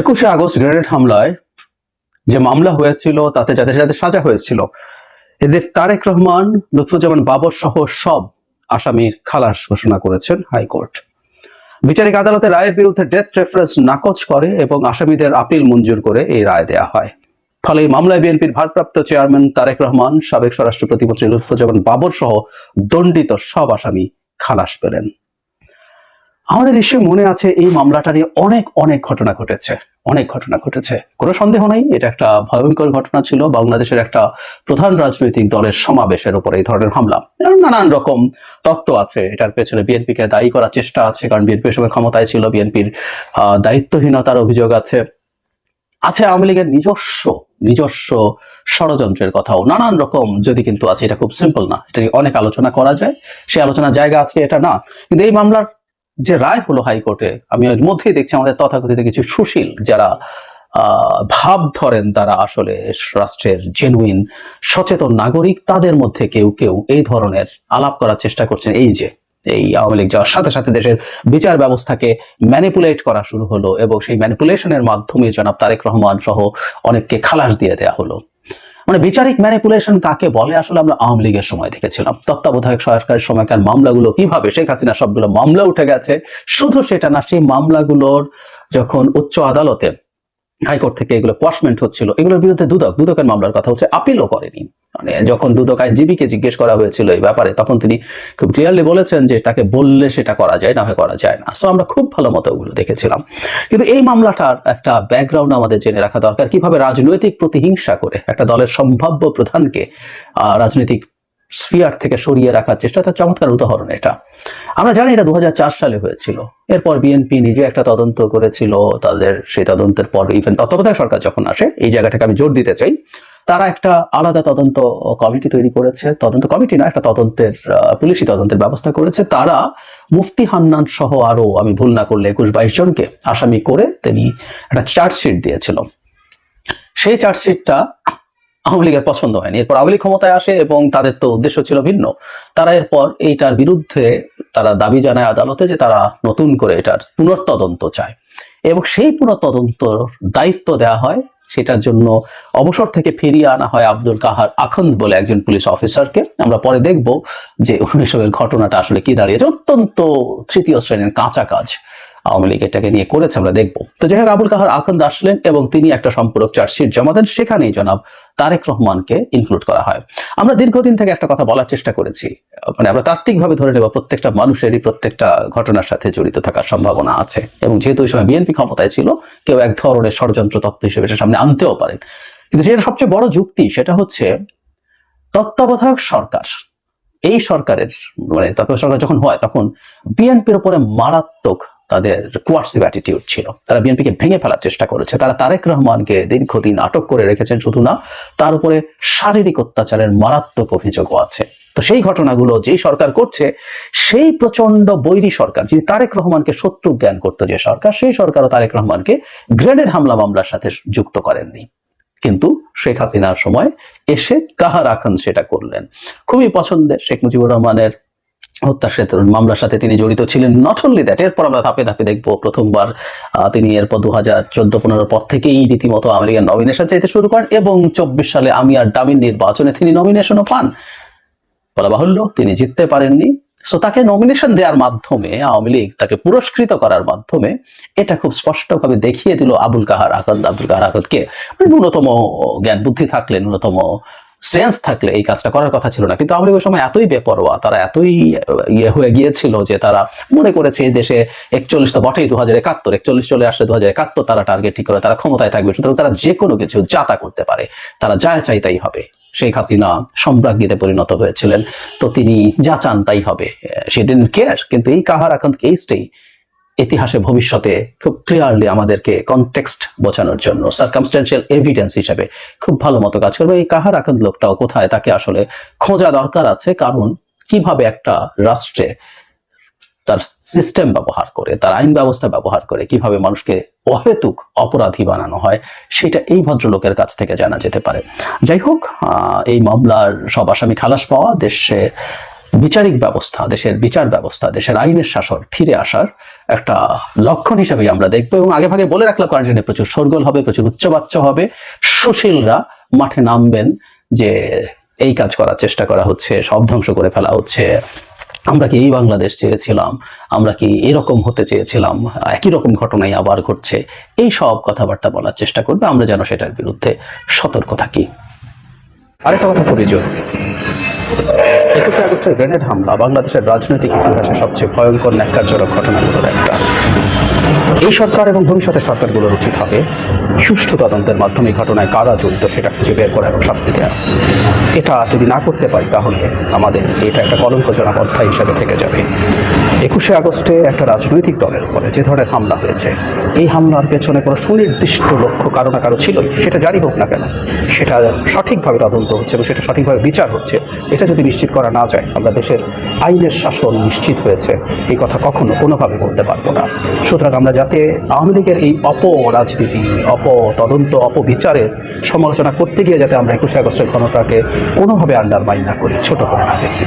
একুশে August grenade হামলায় যে মামলা হয়েছিল, তাতে যাদের যাদের সাজা হয়েছিল, এদের তারেক রহমান, লুৎফুজ্জামান বাবর সহ সব আসামির খালাস ঘোষণা করেছেন হাইকোর্ট। বিচারিক আদালতে রায়ের বিরুদ্ধে ডেথ রেফারেন্স নাকচ করে এবং আসামিদের আপিল মঞ্জুর করে এই রায় দেয়া হয়। ফলে এই মামলায় বিএনপির ভারপ্রাপ্ত চেয়ারম্যান তারেক রহমান, সাবেক স্বরাষ্ট্র প্রতিমন্ত্রী লুৎফুজ্জামান বাবর সহ দণ্ডিত সব আসামি খালাস পেলেন। আমাদের নিশ্চয়ই মনে আছে এই মামলাটা নিয়ে অনেক অনেক ঘটনা ঘটেছে। অনেক ঘটনা ঘটেছে। কোনো সন্দেহ নাই, এটা একটা ভয়ঙ্কর ঘটনা ছিল। বাংলাদেশের একটা প্রধান রাজনৈতিক দলের সমাবেশের উপর এই ধরনের হামলা। নানান রকম তত্ত্ব আছে। এটার পেছনে বিএনপিকে দায়ী করার চেষ্টা আছে, কারণ বিএনপির সময় ক্ষমতায় ছিল, বিএনপির দায়িত্বহীনতার অভিযোগ আছে। আছে আওয়ামী লীগের নিজস্ব নিজস্ব ষড়যন্ত্রের কথাও। নানান রকম, যদি কিন্তু আছে, এটা খুব সিম্পল না। এটা অনেক আলোচনা করা যায়। সে আলোচনার জায়গা আছে এটা না। কিন্তু এই মামলার যে রায় হলো হাইকোর্টে, আমি এর মধ্যেই দেখছি আমাদের তথাকথিত কিছু সুশীল যারা ভাব ধরেন তারা আসলে রাষ্ট্রের জেনুইন সচেতন নাগরিক, তাদের মধ্যে কেউ কেউ এই ধরনের আলাপ করার চেষ্টা করছেন। এই যে, এই আওয়ামী লীগ যাওয়ার সাথে সাথে দেশের বিচার ব্যবস্থাকে ম্যানিপুলেট করা শুরু হলো এবং সেই ম্যানিপুলেশনের মাধ্যমে জনাব তারেক রহমান সহ অনেককে খালাস দিয়ে দেয়া হলো। মানে বিচারিক ম্যানিপুলেশন কাকে বলে? আসলে আমরা আওয়ামী লীগের সময় দেখেছিলাম। তত্ত্বাবধায়ক সরকারের সময়কার মামলাগুলো কীভাবে? শেখ হাসিনা সবগুলো মামলা উঠে গেছে। শুধু সেটা না, সেই মামলাগুলোর যখন উচ্চ আদালতে হাইকোর্ট থেকে এগুলো কোয়াশমেন্ট হচ্ছিল। এগুলোর বিরুদ্ধে দুদক, দুদকের মামলার কথা হচ্ছে আপিলও করেনি। মানে যখন দুদক আইনজীবীকে জিজ্ঞেস করা হয়েছিল এই ব্যাপারে, তখন তিনি খুব ক্লিয়ারলি বলেছেন যে তাকে বললে সেটা করা যায়, না হয় করা যায় না। সো আমরা খুব ভালো মতো ওগুলো দেখেছিলাম। কিন্তু এই মামলাটার একটা ব্যাকগ্রাউন্ড আমাদের জেনে রাখা দরকার। কীভাবে রাজনৈতিক প্রতিহিংসা করে একটা দলের সম্ভাব্য প্রধানকে রাজনৈতিক স্ফিয়ার থেকে সরিয়ে রাখার চেষ্টা তার চমৎকার উদাহরণ এটা। আমরা জানি এটা দু সালে হয়েছিল। এরপর বিএনপি নিজে একটা তদন্ত করেছিল, তাদের সেই তদন্তের পর ইভেন তত্ত্বাবধায়ক সরকার যখন আসে, এই জায়গাটাকে আমি জোর দিতে চাই, তারা একটা আলাদা তদন্ত কমিটি তৈরি করেছে। তদন্ত কমিটি না, একটা তদন্তের পুলিশি তদন্তের ব্যবস্থা করেছে। তারা মুফতি হান্নান সহ আরও, আমি ভুল না করলে একুশ বাইশ জনকে আসামি করে তিনি একটা চার্জশিট দিয়েছিল। সেই চার্জশিটটা আওয়ামী লীগের পছন্দ হয়নি। এরপর আওয়ামী লীগ ক্ষমতায় আসে এবং তাদের তো উদ্দেশ্য ছিল ভিন্ন। তারা এরপর এইটার বিরুদ্ধে তারা দাবি জানায় আদালতে যে তারা নতুন করে এটার পুনর্তদন্ত চায়। এবং সেই পুনর্তদন্ত দায়িত্ব দেওয়া হয়, সেটার জন্য অবসর থেকে ফিরিয়ে আনা হয় আব্দুল কাহার আখন্দ বলে একজন পুলিশ অফিসারকে। আমরা পরে দেখব যে এসবের ঘটনাটা আসলে কি দাঁড়িয়েছে। অত্যন্ত তৃতীয় শ্রেণির কাঁচা কাজ। আওয়ামী লীগ এটাকে নিয়ে করেছে, আমরা দেখব। তো যাই হোক, আবুল কাহার আখন্দ আসলেন এবং তিনি একটা সম্পূরক চার্জশিট জমা দেন। সেখানেই জনাব তারেক রহমানকে ইনক্লুড করা হয়। আমরা দীর্ঘদিন থেকে একটা কথা বলার চেষ্টা করেছি। মানে আমরা তাত্ত্বিকভাবে ধরে নেব, প্রত্যেকটা মানুষেরই প্রত্যেকটা ঘটনার সাথে জড়িত থাকার সম্ভাবনা আছে। এবং যেহেতু ওই সময় বিএনপি ক্ষমতায় ছিল, কেউ এক ধরনের ষড়যন্ত্র তত্ত্ব হিসেবে এটা সামনে আনতেও পারেন। কিন্তু যেটা সবচেয়ে বড় যুক্তি, সেটা হচ্ছে তত্ত্বাবধায়ক সরকার। এই সরকারের মানে তত্ত্বাবধায়ক সরকার যখন হয়, তখন বিএনপির উপরে মারাত্মক তাদের কোয়ার্সিভ অ্যাটিটিউড ছিল। তারা বিএনপিকে ভেঙে ফেলার চেষ্টা করেছে। তারা তারেক রহমানকে দীর্ঘদিন আটক করে রেখেছেন শুধু না, তার উপরে শারীরিক অত্যাচারের মারাত্মক অভিযোগও আছে। তো সেই ঘটনাগুলো যেই সরকার করছে, সেই প্রচণ্ড বৈরী সরকার, যিনি তারেক রহমানকে শত্রু জ্ঞান করতো যে সরকার, সেই সরকারও তারেক রহমানকে গ্রেনেড হামলা মামলার সাথে যুক্ত করেননি। কিন্তু শেখ হাসিনার সময় এসে কাহার আখান সেটা করলেন। খুবই পছন্দের শেখ মুজিবুর রহমানের হত্যা সেতুর মামলার সাথে তিনি জড়িত ছিলেন। নট অনলি দ্যাট এরপর আমরা ধাপে ধাপে দেখব প্রথমবার তিনি এরপর দু হাজার চোদ্দ পর থেকেই রীতিমতো আমেরিকান নমিনেশন চাইতে শুরু করেন এবং চব্বিশ সালে আমি আর ডামিন নির্বাচনে তিনি নমিনেশনও পান। বলা বাহুল্য, তিনি জিততে পারেননি। সো তাকে নমিনেশন দেওয়ার মাধ্যমে, আওয়ামী লীগ তাকে পুরস্কৃত করার মাধ্যমে এটা খুব স্পষ্টভাবে দেখিয়ে দিল আবুল কাহার আকাদ আবুল কাহার আকাদকে ন্যূনতম জ্ঞান বুদ্ধি থাকলে ন্যূনতম সেন্স থাকলে এই কাজটা করার কথা ছিল না। কিন্তু আওয়ামী ওই সময় এতই বেপরোয়া, তারা এতই ইয়ে হয়ে গিয়েছিল যে তারা মনে করেছে এই দেশে একচল্লিশ তো বটেই দু হাজার একাত্তর, একচল্লিশ চলে আসলে দু হাজার একাত্তর তারা টার্গেট ঠিক করে, তারা ক্ষমতায় থাকবে, সুতরাং তারা যে কোনো কিছু যাতা করতে পারে, তারা যা চাই তাই হবে। শেখ হাসিনা সম্রাজ্ঞীতে পরিণত হয়েছিলেন, তো তিনি যা চান তাই হবে সেদিন কেয়ার কিন্তু এই কাহার এখন কেসটাই ইতিহাসে ভবিষ্যতে খুব ক্লিয়ারলি আমাদেরকে কনটেক্সট বোঝানোর জন্য সার্কামস্টেন্সিয়াল এভিডেন্স হিসেবে খুব ভালো মতো কাজ করবে। এই কাহার এখন লোকটাও কোথায়, তাকে আসলে খোঁজা দরকার আছে। কারণ কীভাবে একটা রাষ্ট্রে তার সিস্টেম ব্যবহার করে, তার আইন ব্যবস্থা ব্যবহার করে, কীভাবে মানুষকে অহেতুক অপরাধী বানানো হয়, সেটা এই ভদ্রলোকের কাছ থেকে জানা যেতে পারে। যাই হোক এই মামলার সব আসামি খালাস পাওয়া, দেশে বিচারিক ব্যবস্থা, দেশের বিচার ব্যবস্থা, দেশের আইনের শাসন ফিরে আসার একটা লক্ষণ হিসাবে আমরা দেখব এবং আগে ভাগে বলে রাখলাম কোয়ারেন্টাইনে প্রচুর শোরগোল হবে, প্রচুর উচ্চবাচ্য হবে। সুশীলরা মাঠে নামবেন যে এই কাজ করার চেষ্টা করা হচ্ছে, সব ধ্বংস করে ফেলা হচ্ছে। আমরা কি এই বাংলাদেশ চেয়েছিলাম আমরা কি এরকম হতে চেয়েছিলাম? একই রকম ঘটনাই আবার ঘটছে। এই সব কথাবার্তা বলার চেষ্টা করবে। আমরা যেন সেটার বিরুদ্ধে সতর্ক থাকি। আরেকটা কথা খুবই জরুরি একুশে আগস্টের গ্রেনেড হামলা বাংলাদেশের রাজনৈতিক ইতিহাসে সবচেয়ে ভয়ঙ্কর ন্যাক্কারজনক ঘটনাগুলোর একটা। এই সরকার এবং ভবিষ্যতের সরকারগুলোর উচিত হবে সুষ্ঠু তদন্তের মাধ্যমে ঘটনায় কারা জড়িত সেটা খুঁজে বের করা এবং শাস্তি দেওয়া। এটা যদি না করতে পারি, তাহলে আমাদের এটা একটা কলঙ্কজনক অধ্যায় হিসাবে থেকে যাবে। একুশে আগস্টে একটা রাজনৈতিক দলের উপরে যে ধরনের হামলা হয়েছে, এই হামলার পেছনে কোনো সুনির্দিষ্ট লক্ষ্য কারও না কারও ছিলই। সেটা জারি হোক না কেন, সেটা সঠিকভাবে তদন্ত হচ্ছে এবং সেটা সঠিকভাবে বিচার হচ্ছে, এটা যদি নিশ্চিত করা না যায়, আমরা দেশের আইনের শাসন নিশ্চিত হয়েছে। এই কথা কখনো কোনোভাবে বলতে পারব না। সুতরাং আমরা যাতে আওয়ামী লীগের এই অপ রাজনীতি অপ তদন্ত অপবিচারের সমালোচনা করতে গিয়ে যাতে আমরা একুশে আগস্টের ঘটনাটাকে কোনোভাবে আন্ডারমাইন না করি, ছোট করে না দেখি।